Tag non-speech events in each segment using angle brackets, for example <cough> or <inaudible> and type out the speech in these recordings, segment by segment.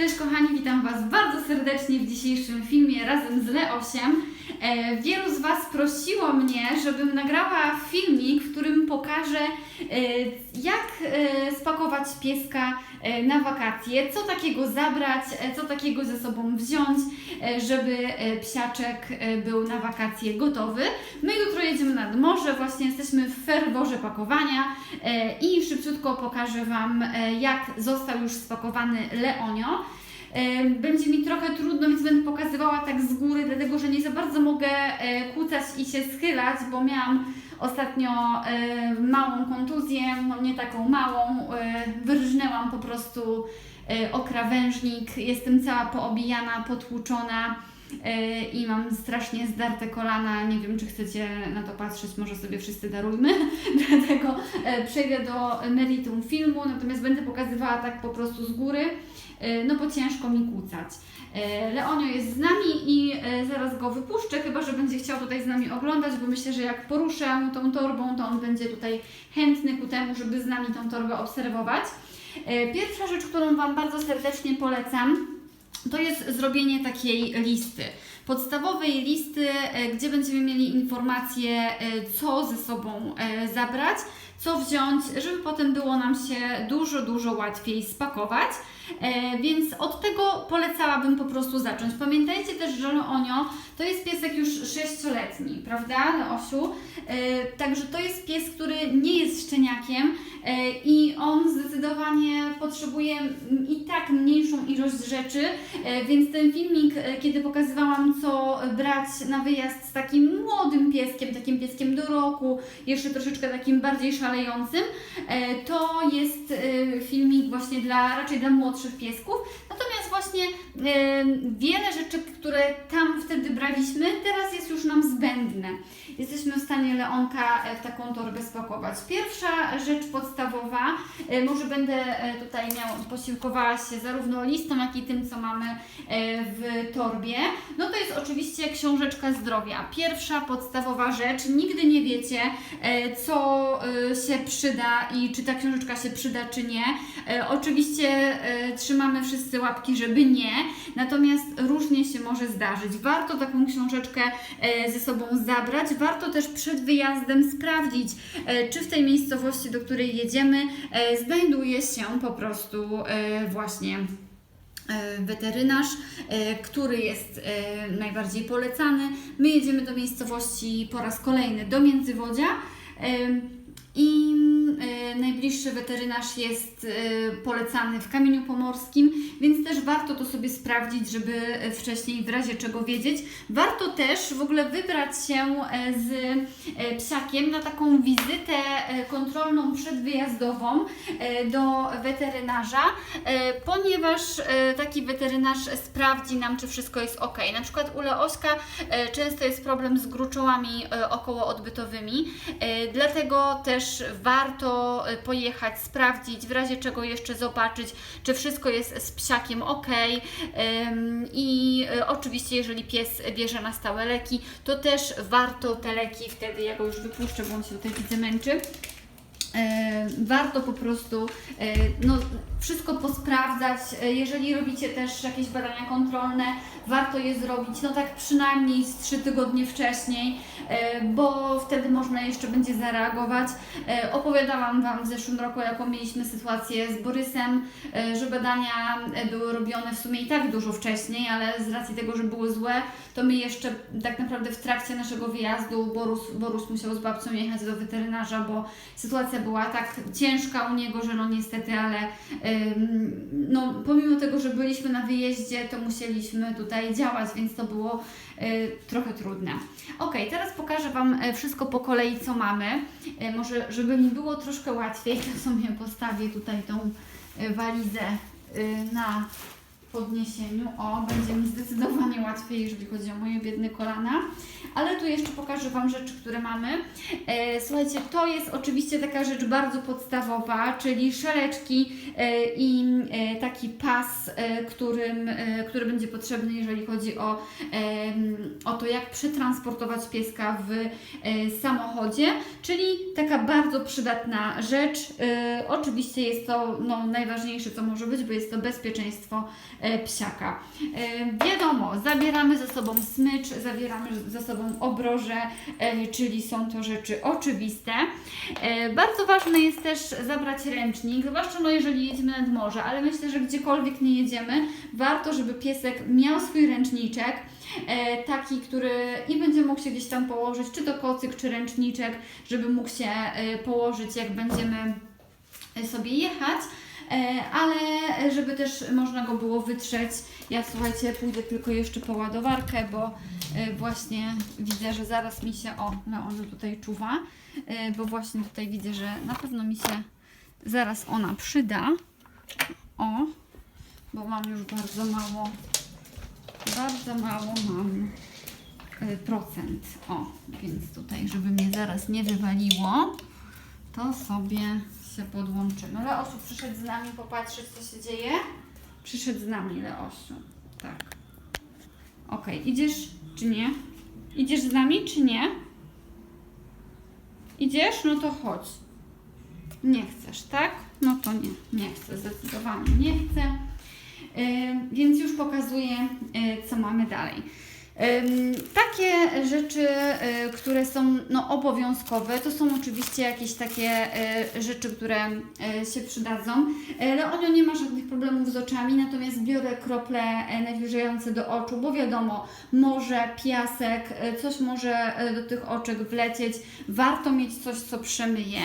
Cześć kochani, witam Was bardzo serdecznie w dzisiejszym filmie razem z Leosiem. E, wielu z Was prosiło mnie, żebym nagrała filmik, w którym pokażę e, jak e, spakować pieska na wakacje, co takiego zabrać, co takiego ze sobą wziąć, żeby psiaczek był na wakacje gotowy. Jedziemy nad morze, właśnie jesteśmy w ferworze pakowania e, i szybciutko pokażę Wam e, jak został już spakowany Leonio. E, Będzie mi trochę trudno, więc będę pokazywała tak z góry, dlatego że nie za bardzo mogę kłócać i się schylać, bo miałam ostatnio małą kontuzję, no nie taką małą, wyrżnęłam po prostu e, o krawężnik, jestem cała poobijana, potłuczona i mam strasznie zdarte kolana. Nie wiem, czy chcecie na to patrzeć, może sobie wszyscy darujmy. <laughs> Dlatego e, przejdę do meritum filmu, natomiast będę pokazywała tak po prostu z góry, e, no bo ciężko mi kłócać. E, Leonio jest z nami i zaraz go wypuszczę, chyba że będzie chciał tutaj z nami oglądać, bo myślę, że jak poruszę tą torbą, to on będzie tutaj chętny ku temu, żeby z nami tą torbę obserwować. Pierwsza rzecz, którą Wam bardzo serdecznie polecam, to jest zrobienie takiej listy. Podstawowej listy, e, gdzie będziemy mieli informacje, e, co ze sobą e, zabrać, co wziąć, żeby potem było nam się dużo, dużo łatwiej spakować. E, Więc od tego polecałabym po prostu zacząć. Pamiętajcie też, że Leonio to jest piesek już sześcioletni, prawda, Leosiu? E, Także to jest pies, który nie jest szczeniakiem e, i on zdecydowanie potrzebuje i tak mniejszą ilość rzeczy, więc ten filmik, kiedy pokazywałam, co brać na wyjazd z takim młodym pieskiem, takim pieskiem do roku, jeszcze troszeczkę takim bardziej szalejącym, e, to jest e, filmik właśnie dla, raczej dla młodszych piesków. Właśnie wiele rzeczy, które tam wtedy braliśmy, teraz jest już nam zbędne. Jesteśmy w stanie Leonka e, w taką torbę spakować. Pierwsza rzecz podstawowa, e, może będę e, tutaj miał, posiłkowała się zarówno listą, jak i tym, co mamy w torbie. No to jest oczywiście książeczka zdrowia. Pierwsza podstawowa rzecz. Nigdy nie wiecie, co się przyda i czy ta książeczka się przyda, czy nie. Oczywiście trzymamy wszyscy łapki, żeby nie, natomiast różnie się może zdarzyć. Warto taką książeczkę e, ze sobą zabrać, warto też przed wyjazdem sprawdzić, e, czy w tej miejscowości, do której jedziemy, e, znajduje się po prostu właśnie weterynarz, który jest najbardziej polecany. My jedziemy do miejscowości po raz kolejny do Międzywodzia najbliższy weterynarz jest e, polecany w Kamieniu Pomorskim, więc też warto to sobie sprawdzić, żeby e, wcześniej w razie czego wiedzieć. Warto też w ogóle wybrać się e, z e, psiakiem na taką wizytę e, kontrolną przedwyjazdową e, do weterynarza, e, ponieważ e, taki weterynarz sprawdzi nam, czy wszystko jest ok. Na przykład u Leośka e, często jest problem z gruczołami e, okołoodbytowymi, e, dlatego też warto e, pojechać, sprawdzić, w razie czego jeszcze zobaczyć, czy wszystko jest z psiakiem ok. I e, oczywiście, jeżeli pies bierze na stałe leki, to też warto te leki wtedy, ja go już wypuszczę, bo on się tutaj widzę męczy. E, warto po prostu e, no, wszystko posprawdzać. E, Jeżeli robicie też jakieś badania kontrolne, warto je zrobić, no tak przynajmniej z 3 tygodnie wcześniej, bo wtedy można jeszcze będzie zareagować. Opowiadałam Wam w zeszłym roku, jaką mieliśmy sytuację z Borysem, że badania były robione w sumie i tak dużo wcześniej, ale z racji tego, że były złe, to my jeszcze tak naprawdę w trakcie naszego wyjazdu Borus, Borus musiał z babcią jechać do weterynarza, bo sytuacja była tak ciężka u niego, że no niestety, ale no, pomimo tego, że byliśmy na wyjeździe, to musieliśmy tutaj działać, więc to było y, trochę trudne. Ok, teraz pokażę Wam e, wszystko po kolei, co mamy. E, może, żeby mi było troszkę łatwiej, to sobie postawię tutaj tą e, walizę y, na podniesieniu. O, będzie mi zdecydowanie łatwiej, jeżeli chodzi o moje biedne kolana. Ale tu jeszcze pokażę Wam rzeczy, które mamy. E, słuchajcie, to jest oczywiście taka rzecz bardzo podstawowa, czyli szeleczki e, i e, taki pas, e, którym, e, który będzie potrzebny, jeżeli chodzi o, em, o to, jak przetransportować pieska w e, samochodzie, czyli taka bardzo przydatna rzecz. E, oczywiście jest to no, najważniejsze, co może być, bo jest to bezpieczeństwo e, psiaka. E, wiadomo, zabieramy ze sobą smycz, zabieramy ze sobą obroże, e, czyli są to rzeczy oczywiste. E, bardzo ważne jest też zabrać ręcznik, zwłaszcza no, jeżeli jedziemy nad morze, ale myślę, że gdziekolwiek nie jedziemy, warto, żeby piesek miał swój ręczniczek, e, taki, który i będzie mógł się gdzieś tam położyć, czy to kocyk, czy ręczniczek, żeby mógł się e, położyć, jak będziemy e, sobie jechać. E, ale żeby też można go było wytrzeć. Ja słuchajcie, pójdę tylko jeszcze po ładowarkę, bo e, właśnie widzę, że zaraz mi się, o, no ona tutaj czuwa, e, bo właśnie tutaj widzę, że na pewno mi się zaraz ona przyda. O, bo mam już bardzo mało, bardzo mało mam procent. O, więc tutaj, żeby mnie zaraz nie wywaliło, to sobie się podłączymy. Leosiu przyszedł z nami popatrzeć, co się dzieje. Przyszedł z nami, Leosiu. Tak. Okej, idziesz czy nie? Idziesz z nami czy nie? Idziesz? No to chodź. Nie chcesz, tak? No to nie, nie chcę, zdecydowanie nie chcę. Ym, więc już pokazuję, y, co mamy dalej. Takie rzeczy, y, które są no, obowiązkowe, to są oczywiście jakieś takie y, rzeczy, które y, się przydadzą. Leonio nie ma żadnych problemów z oczami, natomiast biorę krople nawilżające do oczu, bo wiadomo, morze, piasek, coś może do tych oczek wlecieć. Warto mieć coś, co przemyje.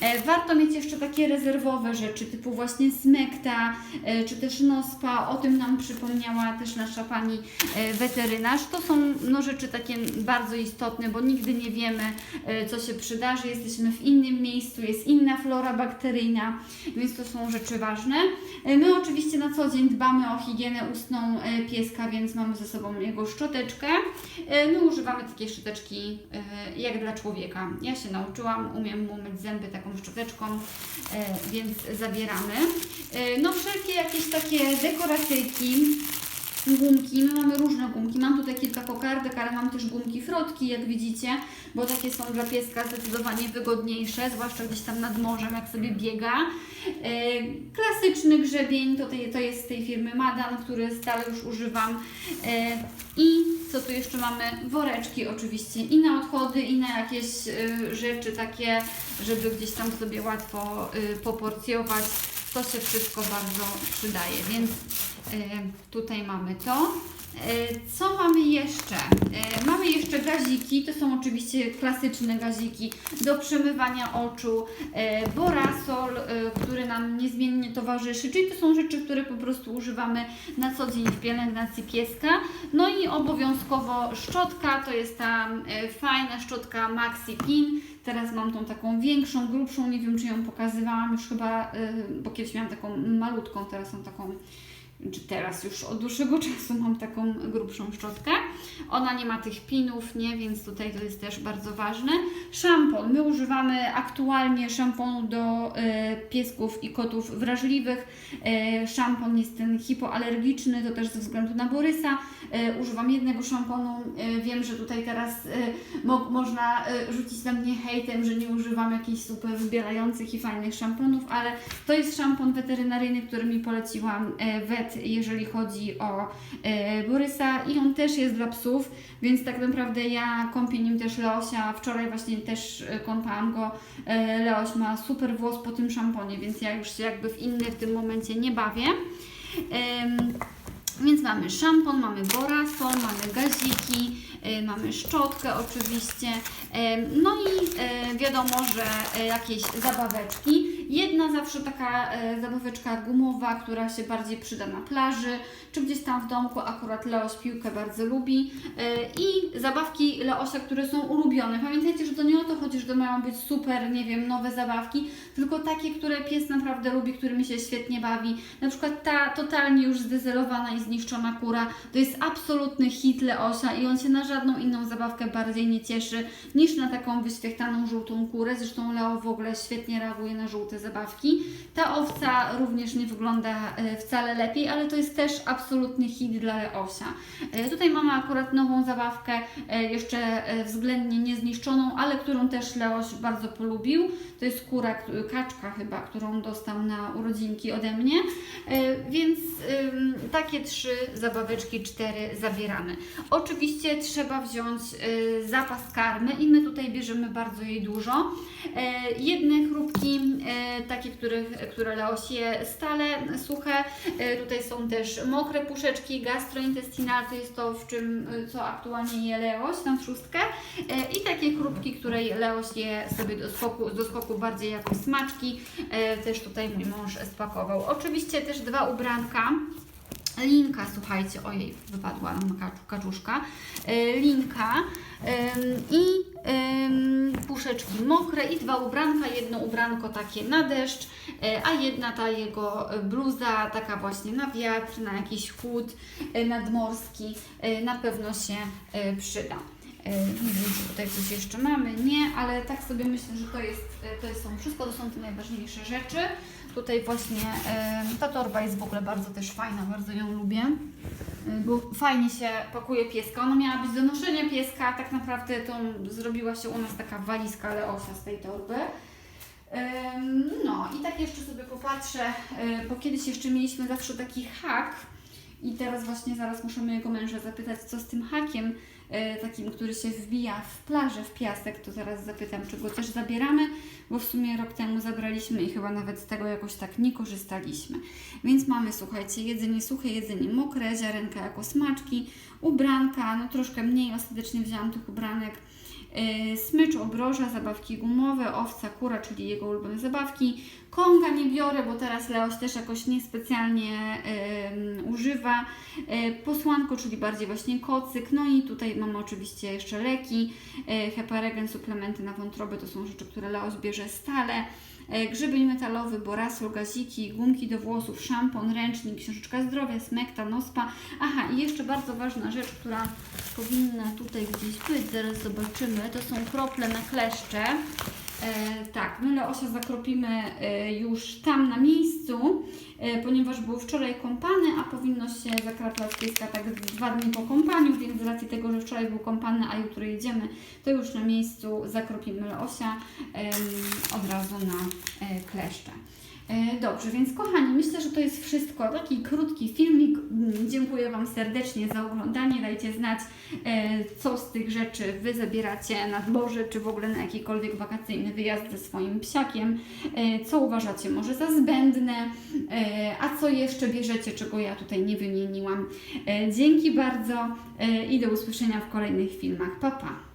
E, Warto mieć jeszcze takie rezerwowe rzeczy, typu właśnie smekta, e, czy też nospa. O tym nam przypomniała też nasza pani e, weterynarz. To są no, rzeczy takie bardzo istotne, bo nigdy nie wiemy, e, co się przydarzy. Jesteśmy w innym miejscu, jest inna flora bakteryjna, więc to są rzeczy ważne. E, My oczywiście na co dzień dbamy o higienę ustną e, pieska, więc mamy ze sobą jego szczoteczkę. My używamy takiej szczoteczki jak dla człowieka. Ja się nauczyłam, umiem mu myć zęby taką szczoteczką, więc zabieramy. No wszelkie jakieś takie dekoracyjki, gumki, my mamy różne gumki. Mam tutaj kilka kokardek, ale mam też gumki frotki, jak widzicie, bo takie są dla pieska zdecydowanie wygodniejsze, zwłaszcza gdzieś tam nad morzem, jak sobie biega. E, Klasyczny grzebień, to, to jest z tej firmy Madan, który stale już używam. E, I co tu jeszcze mamy? Woreczki oczywiście i na odchody, i na jakieś e, rzeczy takie, żeby gdzieś tam sobie łatwo poporcjować. To się wszystko bardzo przydaje, więc tutaj mamy to. E, Co mamy jeszcze? E, Mamy jeszcze gaziki, to są oczywiście klasyczne gaziki do przemywania oczu, e, borasol, e, który nam niezmiennie towarzyszy, czyli to są rzeczy, które po prostu używamy na co dzień w pielęgnacji pieska. No i obowiązkowo szczotka, to jest ta e, fajna szczotka Maxi Pin. Teraz mam tą taką większą, grubszą, nie wiem czy ją pokazywałam już chyba, e, bo kiedyś miałam taką malutką, teraz mam taką czy teraz już od dłuższego <laughs> czasu mam taką grubszą szczotkę. Ona nie ma tych pinów, nie, więc tutaj to jest też bardzo ważne. Szampon. My używamy aktualnie szamponu do e, piesków i kotów wrażliwych. E, szampon jest ten hipoalergiczny, to też ze względu na Borysa. E, używam jednego szamponu. Wiem, że tutaj teraz mo można rzucić na mnie hejtem, że nie używam jakichś super wybierających i fajnych szamponów, ale to jest szampon weterynaryjny, który mi poleciłam e, wet, jeżeli chodzi o e, Borysa i on też jest dla psów, więc tak naprawdę ja kąpię nim też Leosia. Wczoraj właśnie też e, kąpałam go. E, Leoś ma super włos po tym szamponie, więc ja już się jakby w inny w tym momencie nie bawię. Więc mamy szampon, mamy borasol, mamy gaziki, mamy szczotkę oczywiście. No i wiadomo, że jakieś zabaweczki. Jedna zawsze taka e, zabaweczka gumowa, która się bardziej przyda na plaży, czy gdzieś tam w domku. Akurat Leoś piłkę bardzo lubi. E, I zabawki Leosia, które są ulubione. Pamiętajcie, że to nie o to chodzi, że to mają być super, nie wiem, nowe zabawki, tylko takie, które pies naprawdę lubi, którymi się świetnie bawi. Na przykład ta totalnie już zdezelowana i zniszczona kura to jest absolutny hit Leosia i on się na żadną inną zabawkę bardziej nie cieszy niż na taką wyświechtaną żółtą kurę. Zresztą Leo w ogóle świetnie reaguje na żółte zabawki. Ta owca również nie wygląda e, wcale lepiej, ale to jest też absolutny hit dla Leosia. E, Tutaj mamy akurat nową zabawkę, e, jeszcze względnie niezniszczoną, ale którą też Leoś bardzo polubił. To jest kura, kaczka chyba, którą dostał na urodzinki ode mnie. Więc takie trzy zabaweczki, cztery zabieramy. Oczywiście trzeba wziąć zapas karmy i my tutaj bierzemy bardzo jej dużo. Jedne chrupki, takie, których, które Leoś je stale, suche. E, tutaj są też mokre puszeczki gastrointestinal, to jest to, w czym, y, co aktualnie je Leoś, tam szóstkę. E, I takie chrupki, które Leoś je sobie do skoku, do skoku bardziej jako smaczki. E, też tutaj mój mąż spakował. Oczywiście też dwa ubranka. Linka, słuchajcie, ojej, wypadła nam kaczu- kaczuszka. E, Linka i puszeczki mokre i dwa ubranka. Jedno ubranko takie na deszcz, e, a jedna ta jego bluza, taka właśnie na wiatr, na jakiś chłód e, nadmorski, na pewno się przyda. Nie wiem, czy tutaj coś jeszcze mamy. Nie, ale tak sobie myślę, że to jest, to są wszystko, to są te najważniejsze rzeczy. Tutaj właśnie ta torba jest w ogóle bardzo też fajna, bardzo ją lubię, bo fajnie się pakuje pieska. Ona miała być do noszenia pieska, a tak naprawdę to zrobiła się u nas taka walizka Leosia z tej torby. No i tak jeszcze sobie popatrzę, e, bo kiedyś jeszcze mieliśmy zawsze taki hak i teraz właśnie zaraz muszę mojego męża zapytać, co z tym hakiem e, takim, który się wbija w plażę, w piasek, to zaraz zapytam, czy go też zabieramy, bo w sumie rok temu zabraliśmy i chyba nawet z tego jakoś tak nie korzystaliśmy. Więc mamy, słuchajcie, jedzenie suche, jedzenie mokre, ziarenka jako smaczki, ubranka, no troszkę mniej ostatecznie wzięłam tych ubranek, smycz, obroża, zabawki gumowe, owca, kura, czyli jego ulubione zabawki. Konga nie biorę, bo teraz Leoś też jakoś niespecjalnie yy, używa. Yy, posłanko, czyli bardziej właśnie kocyk. No i tutaj mamy oczywiście jeszcze leki, yy, heparegen, suplementy na wątrobę, to są rzeczy, które Leoś bierze stale. Yy, Grzybień metalowy, borasol, gaziki, gumki do włosów, szampon, ręcznik, książeczka zdrowia, smekta, nospa. Aha, i jeszcze bardzo ważna rzecz, która powinna tutaj gdzieś być, zaraz zobaczymy. To są krople na kleszcze. E, tak, my Leosia zakropimy e, już tam na miejscu, e, ponieważ był wczoraj kąpany, a powinno się zakraplać pieska tak dwa dni po kąpaniu, więc z racji tego, że wczoraj był kąpany, a jutro jedziemy, to już na miejscu zakropimy Leosia em, od razu na kleszcze. E, Dobrze, więc kochani, myślę, że to jest wszystko. Taki krótki filmik. Mm, Dziękuję Wam serdecznie za oglądanie. Dajcie znać, e, co z tych rzeczy Wy zabieracie na dworze, czy w ogóle na jakikolwiek wakacyjny wyjazd ze swoim psiakiem. E, Co uważacie może za zbędne, a co jeszcze bierzecie, czego ja tutaj nie wymieniłam. Dzięki bardzo i do usłyszenia w kolejnych filmach. Pa, pa!